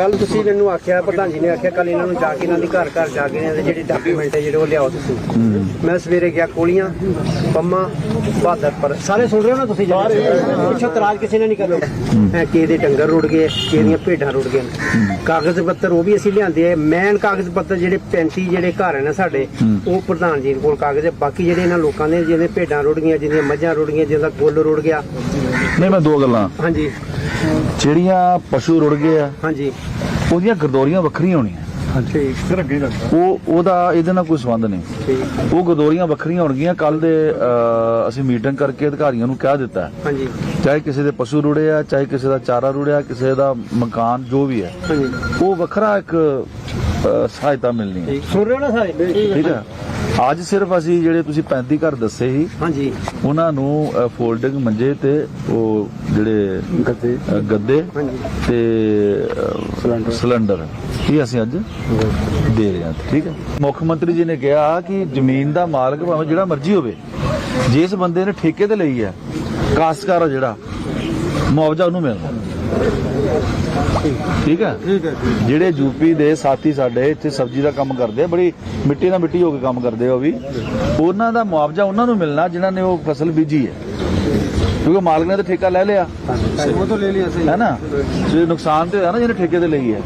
ਕੱਲ ਤੁਸੀਂ ਮੈਨੂੰ ਆਖਿਆ ਪ੍ਰਧਾਨ ਜੀ ਨੇ ਆਖਿਆ ਕੱਲ ਇਹਨਾਂ ਨੂੰ ਜਾ ਕੇ ਇਹਨਾਂ ਦੇ ਘਰ ਘਰ ਜਾ ਕੇ ਇਹਨਾਂ ਦੇ ਜਿਹੜੇ ਡਾਕੂਮੈਂਟ ਹੈ ਜਿਹੜੇ ਉਹ ਲਿਆਓ ਤੁਸੀਂ। ਮੈਂ ਸਵੇਰੇ ਗਿਆ ਕੋਲੀਆਂ ਪੰਮਾ ਬਹਾਦਰਪੁਰ ਸਾਰੇ ਸੁਣ ਰਹੇ ਹੋ ਨਾ ਤੁਸੀਂ ਕੁਛ ਇਤਰਾਜ਼ ਕਿਸੇ ਨੇ ਨਹੀਂ ਕਰਨਾ। ਕਿ ਇਹਦੇ ਡੰਗਰ ਰੁੜ ਗਏ ਕਿ ਇਹਦੀਆਂ ਭੇਡਾਂ ਰੁੜ ਗਈਆਂ। ਕਾਗਜ਼ ਪੱਤਰ ਉਹ ਵੀ ਅਸੀਂ ਲਿਆਂਦੇ ਆ। ਮੈਨ ਕਾਗਜ਼ ਪੱਤਰ ਜਿਹੜੇ 35 ਜਿਹੜੇ ਘਰ ਹਨ ਸਾਡੇ ਉਹ ਪ੍ਰਧਾਨ ਜੀ ਕੋਲ ਕਾਗਜ਼ ਹੈ ਬਾਕੀ ਜਿਹੜੇ ਇਹਨਾਂ ਲੋਕਾਂ ਦੇ ਜਿਹਦੇ ਭੇਡਾਂ ਰੁੜ ਗਈਆਂ ਜਿਹਦੀਆਂ ਮੱਝਾਂ ਰੁੜ ਗਈਆਂ ਜਿਹਦਾ ਗੁੱਲ ਰੁੜ ਗਿਆ। ਨਹੀਂ ਮੈਂ ਦੋ ਗੱਲਾਂ ਹਾਂਜੀ। ਜਿਹੜੀਆਂ ਪਸ਼ੂ ਰੁੜ ਗਏ ਆ ਹਾਂਜੀ। ਉਹਦੀਆਂ ਗਰਦੋਰੀਆਂ ਵੱਖਰੀਆਂ ਹੋਣੀਆਂ। ਠੀਕ ਉਹ ਉਹਦਾ ਇਹਦੇ ਨਾਲ ਕੋਈ ਸੰਬੰਧ ਨਹੀਂ। ਠੀਕ। ਉਹ ਗਰਦੋਰੀਆਂ ਵੱਖਰੀਆਂ ਹੋਣਗੀਆਂ। ਕੱਲ ਦੇ ਅ, ਅਸੀਂ ਮੀਟਿੰਗ ਕਰਕੇ ਅਧਿਕਾਰੀਆਂ ਨੂੰ ਕਹਿ ਦਿੱਤਾ ਹੈ। ਹਾਂਜੀ। ਚਾਹੇ ਕਿਸੇ ਦੇ ਪਸ਼ੂ ਰੁੜੇ ਆ ਚਾਹੇ ਕਿਸੇ ਦਾ ਚਾਰਾ ਰੁੜਿਆ ਕਿਸੇ ਦਾ ਮਕਾਨ ਜੋ ਵੀ ਹੈ। ਹਾਂਜੀ। ਉਹ ਵੱਖਰਾ ਇੱਕ ਸਹਾਇਤਾ ਮਿਲਣੀ ਹੈ। ਠੀਕ। ਸੁਣ ਰਹੇ ਹੋ ਨਾ ਸਾਰੇ? ਠੀਕ ਹੈ। ਅੱਜ ਸਿਰਫ ਅਸੀਂ ਜਿਹੜੇ ਤੁਸੀਂ 35 ਘਰ ਦੱਸੇ ਸੀ ਹਾਂਜੀ। ਉਹਨਾਂ ਨੂੰ ਫੋਲਡਿੰਗ ਮੰਜੇ ਤੇ ਉਹ ਜਿਹੜੇ ਗੱਦੇ। ਗੱਦੇ ਤੇ ਸਿਲੰਡਰ। ਇਹ ਅਸੀਂ ਅੱਜ ਦੇ ਰਹੇ ਹਾਂ ਠੀਕ ਹੈ। ਮੁੱਖ ਮੰਤਰੀ ਜੀ ਨੇ ਕਿਹਾ ਕਿ ਜ਼ਮੀਨ ਦਾ ਮਾਲਕ ਭਾਵੇਂ ਜਿਹੜਾ ਮਰਜ਼ੀ ਹੋਵੇ ਜਿਸ ਬੰਦੇ ਨੇ ਠੇਕੇ ਤੇ ਲਈ ਹੈ ਕਾਸ਼ਤਕਾਰ ਜਿਹੜਾ ਮੁਆਵਜ਼ਾ ਉਹਨੂੰ ਮਿਲਣਾ ਠੀਕ ਹੈ ਠੀਕ ਹੈ। ਜਿਹੜੇ ਯੂਪੀ ਦੇ ਸਾਥੀ ਸਾਡੇ ਇੱਥੇ ਸਬਜ਼ੀ ਦਾ ਕੰਮ ਕਰਦੇ ਆ ਬੜੀ ਮਿੱਟੀ ਨਾਲ ਮਿੱਟੀ ਹੋ ਕੇ ਕੰਮ ਕਰਦੇ ਆ ਉਹ ਵੀ ਉਹਨਾਂ ਦਾ ਮੁਆਵਜ਼ਾ ਉਹਨਾਂ ਨੂੰ ਮਿਲਣਾ ਜਿਨ੍ਹਾਂ ਨੇ ਉਹ ਫਸਲ ਬੀਜੀ ਹੈ। ਕਿਉਂਕਿ ਮਾਲਕ ਨੇ ਤਾਂ ਠੇਕਾ ਲੈ ਲਿਆ। ਉਹ ਤਾਂ ਲੈ ਲਿਆ ਸਹੀ। ਹੈ ਨਾ? ਜੇ ਨੁਕਸਾਨ ਤੇ ਹੋਇਆ ਨਾ ਜਿਹਨੇ ਠੇਕੇ ਤੇ ਲਈ ਹੈ।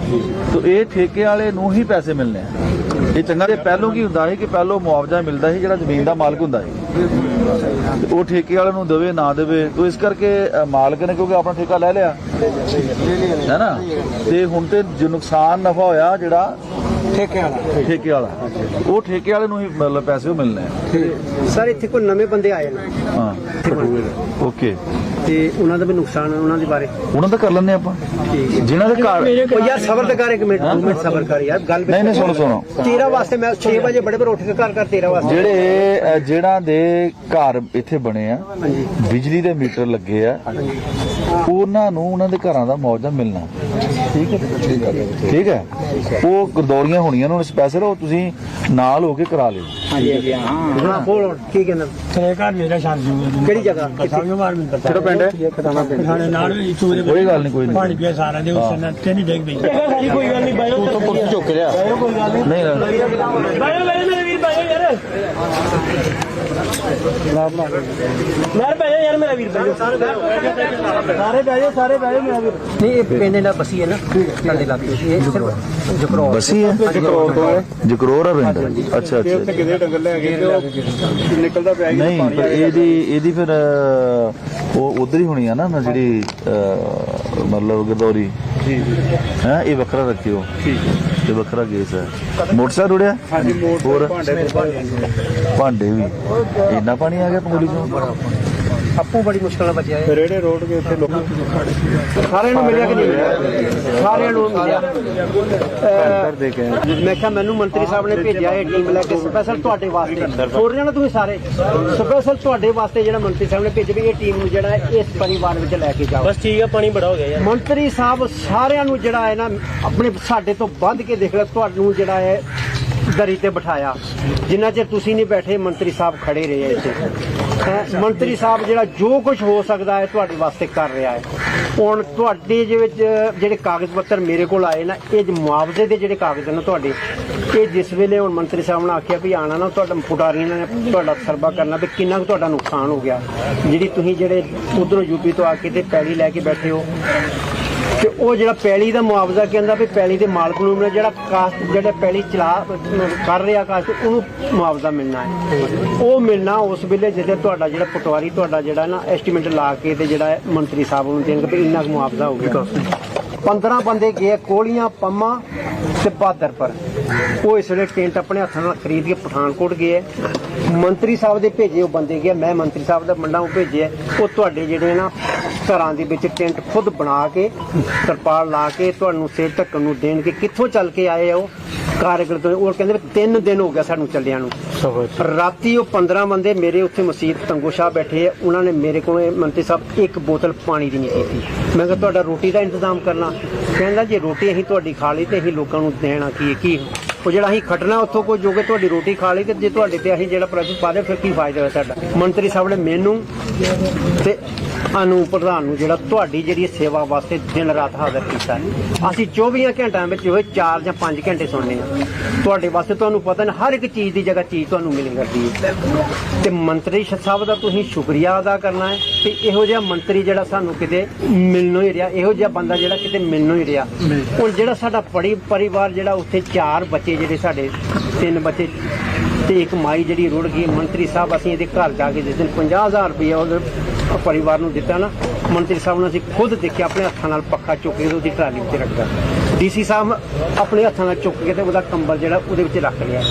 ਤਾਂ ਇਹ ਠੇਕੇ ਵਾਲੇ ਨੂੰ ਹੀ ਪੈਸੇ ਮਿਲਨੇ ਆ। ਇਹ ਚੰਗਾ ਤੇ ਪਹਿਲੋਂ ਕੀ ਹੁੰਦਾ ਸੀ ਕਿ ਪਹਿਲੋਂ ਮੁਆਵਜ਼ਾ ਮਿਲਦਾ ਸੀ ਜਿਹੜਾ ਜ਼ਮੀਨ ਦਾ ਮਾਲਕ ਹੁੰਦਾ ਸੀ। ਉਹ ਠੇਕੇ ਵਾਲੇ ਨੂੰ ਦੇਵੇ ਨਾ ਦੇਵੇ ਤਾਂ ਇਸ ਕਰਕੇ ਮਾਲਕ ਨੇ ਕਿਉਂਕਿ ਆਪਣਾ ਠੇਕਾ ਲੈ ਲਿਆ। ਹੈ ਨਾ? ਤੇ ਹੁਣ ਤੇ ਜੋ ਨੁਕਸਾਨ ਨਫਾ ਹੋਇਆ ਜਿਹੜਾ ਠੇਕੇ ਵਾਲਾ। ਠੇਕੇ ਵਾਲਾ। ਉਹ ਠੇਕੇ ਵਾਲੇ ਨੂੰ ਹੀ ਮਤਲਬ ਪੈਸੇ ਉਹ ਮਿਲਨੇ ਆ। ਸਰ ਇੱਥੇ ਕੋਈ ਨਵੇਂ ਬੰਦੇ ਆਏ ਨੇ? ਹਾਂ। ਓਕੇ। ਤੇ ਉਹਨਾਂ ਦਾ ਵੀ ਨੁਕਸਾਨ ਹੈ ਉਹਨਾਂ ਦੇ ਬਾਰੇ। ਉਹਨਾਂ ਦਾ ਕਰ ਲੈਣੇ ਆਪਾਂ। ਜਿਨ੍ਹਾਂ ਦੇ ਘਰ ਉਹ ਯਾਰ ਸਬਰ ਤੇ ਕਰ ਇੱਕ ਮਿੰਟ ਦੋ ਮਿੰਟ ਸਬਰ ਕਰ ਯਾਰ ਗੱਲ ਨਹੀਂ ਨਹੀਂ ਸੁਣੋ ਸੁਣੋ। ਤੇਰਾ ਵਾਸਤੇ ਮੈਂ 6 ਵਜੇ ਬੜੇ ਬੜੇ ਉੱਠ ਕੇ ਘਰ ਘਰ ਤੇਰਾ ਵਾਸਤੇ। ਜਿਹੜੇ ਅ, ਜਿਹੜਾ ਦੇ ਘਰ ਇੱਥੇ ਬਣੇ ਆ ਬਿਜਲੀ ਦੇ ਮੀਟਰ ਲੱਗੇ ਆ ਉਹਨਾਂ ਨੂੰ ਉਹਨਾਂ ਦੇ ਘਰਾਂ ਦਾ ਮੁਆਵਜ਼ਾ ਮਿਲਣਾ। ਠੀਕ ਹੈ? ਠੀਕ ਹੈ। ਉਹ ਗਰਦੌਰੀਆਂ ਹੋਣੀਆਂ ਉਹਨਾਂ ਨੂੰ ਸਪੈਸ਼ਲ ਉਹ ਤੁਸੀਂ ਨਾਲ ਹੋ ਕੇ ਕਰਾ ਲਿਓ। ਹਾਂਜੀ ਹਾਂ। ਬੋਲ ਹੁਣ, ਕੀ ਕਹਿੰਦਾ? ਤੇਰੇ ਘਰ ਮੇਰਾ ਸ਼ਾਂਤੀ ਕਿਹੜੀ ਜਗ੍ਹਾ? ਸਮਝੋ ਮਾਰ ਮੈਂ ਕਿਹੜਾ ਪਿੰਡ ਹੈ? ਸਾਡੇ ਨਾਲ ਵੀ ਚੂਰੇ ਕੋਈ ਗੱਲ ਨਹੀਂ ਕੋਈ ਪਾਣੀ ਨਹੀਂ ਪਿਆ ਸਾਰਾ ਦੇ ਉਸ ਨਾਲ ਤੇ ਨਹੀਂ ਡੇਗ ਪਈ। ਕੋਈ ਗੱਲ ਨਹੀਂ ਬਾਇਓ ਤੂੰ ਪੁੱਤ ਝੁਕ ਲਿਆ। ਕੋਈ ਗੱਲ ਨਹੀਂ। ਨਹੀਂ ਨਹੀਂ। ਬਾਇਓ ਬਾਇਓ ਮੇਰੇ ਵੀਰ ਬਾਇਓ ਯਾਰ। ਯਾਰ ਬਾਇਓ ਯਾਰ ਮੇਰਾ ਵੀਰ ਬਾਇਓ ਸਾਰੇ ਬਾਇਓ ਸਾਰੇ ਬਾਇਓ ਮੇਰਾ ਵੀਰ। ਨਹੀਂ ਇਹ ਪਿੰਡ ਦਾ ਬਸੀ ਹੈ ਨਾ ਤੁਹਾਡੇ ਲਾਗੇ। ਇਹ ਸਿਰਫ ਜਕਰੋ ਬਸੀ ਹੈ? ਜਕਰੋਰ ਆ ਪਿੰਡ? ਅੱਛਾ ਅੱਛਾ ਕਿਤੇ ਡੰਗਰ ਲੈ ਗਏ ਤੇ ਉਹ ਨਿਕਲਦਾ ਪਿਆ ਨਹੀਂ ਪਰ ਇਹਦੀ ਇਹਦੀ ਫਿਰ ਅ, ਉਹ ਉਧਰ ਹੀ ਹੋਣੀ ਆ ਨਾ ਨਾ ਜਿਹੜੀ ਅ, ਮਤਲਬ ਹੈ। ਇਹ ਵੱਖਰਾ ਰੱਖਿਓ। ਠੀਕ ਵੱਖਰਾ ਕੇਸ ਹੈ। ਮੋਟਰਸਾਈਕਲ ਹਾਂਜੀ ਭਾਂਡੇ ਭਾਂਡੇ। ਵੀ। ਇੰਨਾ ਪਾਣੀ ਆ ਗਿਆ ਪੰਗੂਲੀ ਚੋਂ? ਆਪੂ ਬੜੀ ਮੁਸ਼ਕਲ ਨਾਲ ਬਚਿਆ ਇਹ। ਰੇੜੇ ਰੋਡ ਕੇ ਉੱਥੇ ਲੋਕ ਸਾਰਿਆਂ ਨੂੰ ਮਿਲਿਆ ਕਿ ਨਹੀਂ ਮਿਲਿਆ? ਸਾਰਿਆਂ ਨੂੰ ਮਿਲਿਆ। ਘਰ ਦੇ ਕੇ। ਮੈਂ ਕਿਹਾ ਮੈਨੂੰ ਮੰਤਰੀ ਸਾਹਿਬ ਨੇ ਭੇਜਿਆ ਇਹ ਟੀਮ ਲੈ ਕੇ ਸਪੈਸ਼ਲ ਤੁਹਾਡੇ ਵਾਸਤੇ। ਸੁਣ ਰਹੇ ਹੋ ਨਾ ਤੁਸੀਂ ਸਾਰੇ। ਸਪੈਸ਼ਲ ਤੁਹਾਡੇ ਵਾਸਤੇ ਜਿਹੜਾ ਮੰਤਰੀ ਸਾਹਿਬ ਨੇ ਭੇਜਿਆ ਵੀ ਇਹ ਟੀਮ ਨੂੰ ਜਿਹੜਾ ਹੈ ਇਸ ਪਰਿਵਾਰ ਵਿੱਚ ਲੈ ਕੇ ਜਾਓ। ਬਸ ਠੀਕ ਆ ਪਾਣੀ ਬੜਾ ਹੋ ਗਿਆ ਯਾਰ। ਮੰਤਰੀ ਸਾਹਿਬ ਸਾਰਿਆਂ ਨੂੰ ਜਿਹੜਾ ਹੈ ਨਾ ਆਪਣੇ ਸਾਡੇ ਤੋਂ ਵੱਧ ਕੇ ਦੇਖ ਲਿਆ ਤੁਹਾਨੂੰ ਜਿਹੜਾ ਹੈ ਦਰੀ ਤੇ ਬਿਠਾਇਆ। ਜਿੰਨਾ ਚਿਰ ਤੁਸੀਂ ਨਹੀਂ ਬੈਠੇ ਮੰਤਰੀ ਸਾਹਿਬ ਖੜੇ ਰਹੇ ਇੱਥੇ। ਹੈਂ, ਮੰਤਰੀ ਸਾਹਿਬ ਜਿਹੜਾ ਜੋ ਕੁਝ ਹੋ ਸਕਦਾ ਹੈ ਤੁਹਾਡੇ ਵਾਸਤੇ ਕਰ ਰਿਹਾ ਹੈ। ਹੁਣ ਤੁਹਾਡੇ ਦੇ ਵਿੱਚ ਜਿਹੜੇ ਕਾਗਜ਼ ਪੱਤਰ ਮੇਰੇ ਕੋਲ ਆਏ ਨਾ ਇਹ ਮੁਆਵਜ਼ੇ ਦੇ ਜਿਹੜੇ ਕਾਗਜ਼ ਨੇ ਤੁਹਾਡੇ ਇਹ ਜਿਸ ਵੇਲੇ ਹੁਣ ਮੰਤਰੀ ਸਾਹਿਬ ਨੇ ਆਖਿਆ ਵੀ ਆਣਾ ਨਾ ਤੁਹਾਡਾ ਪੁਟਾਰੀਆਂ ਨੇ ਤੁਹਾਡਾ ਸਰਵਾ ਕਰਨਾ ਵੀ ਕਿੰਨਾ ਕੁ ਤੁਹਾਡਾ ਨੁਕਸਾਨ ਹੋ ਗਿਆ। ਜਿਹੜੀ ਤੁਸੀਂ ਜਿਹੜੇ ਉਧਰੋਂ ਯੂਪੀ ਤੋਂ ਆ ਕੇ ਤੇ ਪੈਲੀ ਲੈ ਕੇ ਬੈਠੇ ਹੋ ਤੇ ਉਹ ਜਿਹੜਾ ਪੈਲੀ ਦਾ ਮੁਆਵਜ਼ਾ ਕਹਿੰਦਾ ਵੀ ਪੈਲੀ ਦੇ ਮਾਲਕ ਨੂੰ ਮਿਲਣਾ ਜਿਹੜਾ ਕਾਸਟ ਜਿਹੜਾ ਪੈਲੀ ਚਲਾ ਕਰ ਰਿਹਾ ਕਾਸਟ, ਉਹਨੂੰ ਮੁਆਵਜ਼ਾ ਮਿਲਣਾ ਹੈ। ਉਹ ਮਿਲਣਾ ਉਸ ਵੇਲੇ ਜਦੋਂ ਤੁਹਾਡਾ ਜਿਹੜਾ ਪਟਵਾਰੀ, ਤੁਹਾਡਾ ਜਿਹੜਾ ਨਾ ਐਸਟੀਮੇਟ ਲਾ ਕੇ ਤੇ ਜਿਹੜਾ ਮੰਤਰੀ ਸਾਹਿਬ ਨੂੰ ਦੇਣਗੇ ਵੀ ਇੰਨਾ ਕੁ ਮੁਆਵਜ਼ਾ ਹੋ ਗਿਆ। 15 ਬੰਦੇ ਗਏ ਕੋਲੀਆਂ ਪੰਮਾ ਤੇ ਬਹਾਦਰਪੁਰ ਉਹ ਇਸ ਵੇਲੇ ਟੈਂਟ ਆਪਣੇ ਹੱਥਾਂ ਨਾਲ ਖਰੀਦ ਕੇ ਪਠਾਨਕੋਟ ਗਏ। ਹੈ। ਮੰਤਰੀ ਸਾਹਿਬ ਦੇ ਭੇਜੇ ਉਹ ਬੰਦੇ ਗਏ। ਮੈਂ ਮੰਤਰੀ ਸਾਹਿਬ ਦਾ ਮੰਡਾ ਉਹ ਭੇਜਿਆ। ਉਹ ਤੁਹਾਡੇ ਜਿਹੜੇ ਨਾ ਘਰਾਂ ਦੇ ਵਿੱਚ ਟੈਂਟ ਖੁਦ ਬਣਾ ਕੇ ਤਰਪਾਲ ਲਾ ਕੇ ਤੁਹਾਨੂੰ ਸਿਰ ਢੱਕਣ ਨੂੰ ਦੇਣਗੇ ਕਿੱਥੋਂ ਚੱਲ ਕੇ ਆਏ ਆ ਉਹ ਕਾਰਗਲ ਤੋਂ ਉਹ ਕਹਿੰਦੇ ਤਿੰਨ ਦਿਨ ਹੋ ਗਿਆ ਸਾਨੂੰ ਚੱਲਿਆਂ ਨੂੰ। ਰਾਤੀ ਉਹ 15 ਬੰਦੇ ਮੇਰੇ ਉੱਥੇ ਮਸਜਿਦ ਤੰਗੋ ਸ਼ਾਹ ਬੈਠੇ ਆ। ਉਹਨਾਂ ਨੇ ਮੇਰੇ ਕੋਲ ਮੰਤਰੀ ਸਾਹਿਬ ਇੱਕ ਬੋਤਲ ਪਾਣੀ ਦੀ ਨਹੀਂ ਪੀਤੀ। ਮੈਂ ਕਿਹਾ ਤੁਹਾਡਾ ਰੋਟੀ ਦਾ ਇੰਤਜ਼ਾਮ ਕਰਨਾ। ਕਹਿੰਦਾ ਜੇ ਰੋਟੀ ਅਸੀਂ ਤੁਹਾਡੀ ਖਾ ਲਈ ਤੇ ਅਸੀਂ ਲੋਕਾਂ ਨੂੰ ਦੇਣਾ ਕੀ ਹੈ, ਕੀ ਉਹ ਜਿਹੜਾ ਅਸੀਂ ਖਟਣਾ ਉੱਥੋਂ ਕੋਈ ਜੋਗੇ ਤੁਹਾਡੀ ਰੋਟੀ ਖਾ ਲਈ ਤੇ ਜੇ ਤੁਹਾਡੇ ਤੇ ਅਸੀਂ ਜਿਹੜਾ ਪ੍ਰੈਸ਼ਰ ਪਾ ਦੇ ਫਿਰ ਕੀ ਫਾਇਦਾ ਹੋਇਆ ਸਾਡਾ ਮੰਤਰੀ ਸਾਹਿਬ ਨੇ ਮੈਨੂੰ ਤੇ ਅਨੂ ਪ੍ਰਧਾਨ ਨੂੰ ਜਿਹੜਾ ਤੁਹਾਡੀ ਜਿਹੜੀ ਸੇਵਾ ਵਾਸਤੇ ਦਿਨ ਰਾਤ ਹਾਜ਼ਰ ਕੀਤਾ ਅਸੀਂ 24 ਘੰਟਿਆਂ ਵਿੱਚ ਹੋਏ 4 ਜਾਂ 5 ਘੰਟੇ ਸੁਣਨੇ ਆ ਤੁਹਾਡੇ ਵਾਸਤੇ ਤੁਹਾਨੂੰ ਪਤਾ ਨਾ ਹਰ ਇੱਕ ਚੀਜ਼ ਦੀ ਜਗ੍ਹਾ ਚੀਜ਼ ਤੁਹਾਨੂੰ ਮਿਲ ਕਰਦੀ ਹੈ। ਤੇ ਮੰਤਰੀ ਸਾਹਿਬ ਦਾ ਤੁਸੀਂ ਸ਼ੁਕਰੀਆ ਅਦਾ ਕਰਨਾ ਹੈ ਤੇ ਇਹੋ ਜਿਹਾ ਮੰਤਰੀ ਜਿਹੜਾ ਸਾਨੂੰ ਕਿਤੇ ਮਿਲਣੋਂ ਹੀ ਰਿਹਾ, ਇਹੋ ਜਿਹਾ ਬੰਦਾ ਜਿਹੜਾ ਕਿਤੇ ਮਿਲਣੋਂ ਹੀ ਰਿਹਾ। ਹੁਣ ਜਿਹੜਾ ਸਾਡਾ ਪੜੀ ਪਰਿਵਾਰ ਜਿਹੜਾ ਉੱਥੇ ਚਾਰ ਬੱਚੇ ਜਿਹੜੇ ਸਾਡੇ, ਤਿੰਨ ਬੱਚੇ ਤੇ ਇੱਕ ਮਾਈ ਜਿਹੜੀ ਰੁੜ ਗਈ, ਮੰਤਰੀ ਸਾਹਿਬ ਅਸੀਂ ਇਹਦੇ ਘਰ ਜਾ ਕੇ ਜਿਸ ਦਿਨ 50000 ਰੁਪਏ ਉਹਦੇ ਪਰਿਵਾਰ ਨੂੰ ਦਿੱਤਾ ਨਾ ਮੰਤਰੀ ਸਾਹਿਬ ਨੂੰ ਅਸੀਂ ਖੁਦ ਦੇਖਿਆ ਆਪਣੇ ਹੱਥਾਂ ਨਾਲ ਪੱਖਾ ਚੁੱਕ ਕੇ ਉਹਦੀ ਟਰਾਲੀ ਵਿੱਚ ਰੱਖਦਾ। ਡੀਸੀ ਸਾਹਿਬ ਆਪਣੇ ਹੱਥਾਂ ਨਾਲ ਚੁੱਕ ਕੇ ਤੇ ਉਹਦਾ ਕੰਬਲ ਜਿਹੜਾ ਉਹਦੇ ਵਿੱਚ ਰੱਖ ਲਿਆ।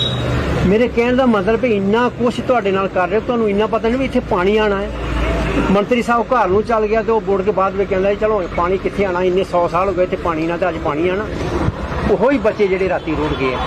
ਮੇਰੇ ਕਹਿਣ ਦਾ ਮਤਲਬ ਵੀ ਇੰਨਾ ਕੁਝ ਤੁਹਾਡੇ ਨਾਲ ਕਰ ਰਹੇ ਹੋ, ਤੁਹਾਨੂੰ ਇੰਨਾ ਪਤਾ ਨਹੀਂ ਵੀ ਇੱਥੇ ਪਾਣੀ ਆਣਾ ਹੈ। ਮੰਤਰੀ ਸਾਹਿਬ ਘਰ ਨੂੰ ਚੱਲ ਗਿਆ ਤੇ ਉਹ ਬੋੜ ਕੇ ਬਾਅਦ ਵਿੱਚ ਕਹਿੰਦਾ ਚਲੋ ਪਾਣੀ ਕਿੱਥੇ ਆਣਾ ਇੰਨੇ 100 ਸਾਲ ਹੋ ਗਏ ਇੱਥੇ ਪਾਣੀ ਨਾਲ ਤੇ ਅੱਜ ਪਾਣੀ ਆਣਾ ਉਹੋ ਹੀ ਬੱਚੇ ਜਿਹੜੇ ਰਾਤੀ ਰੁੜ ਗਏ ਆ।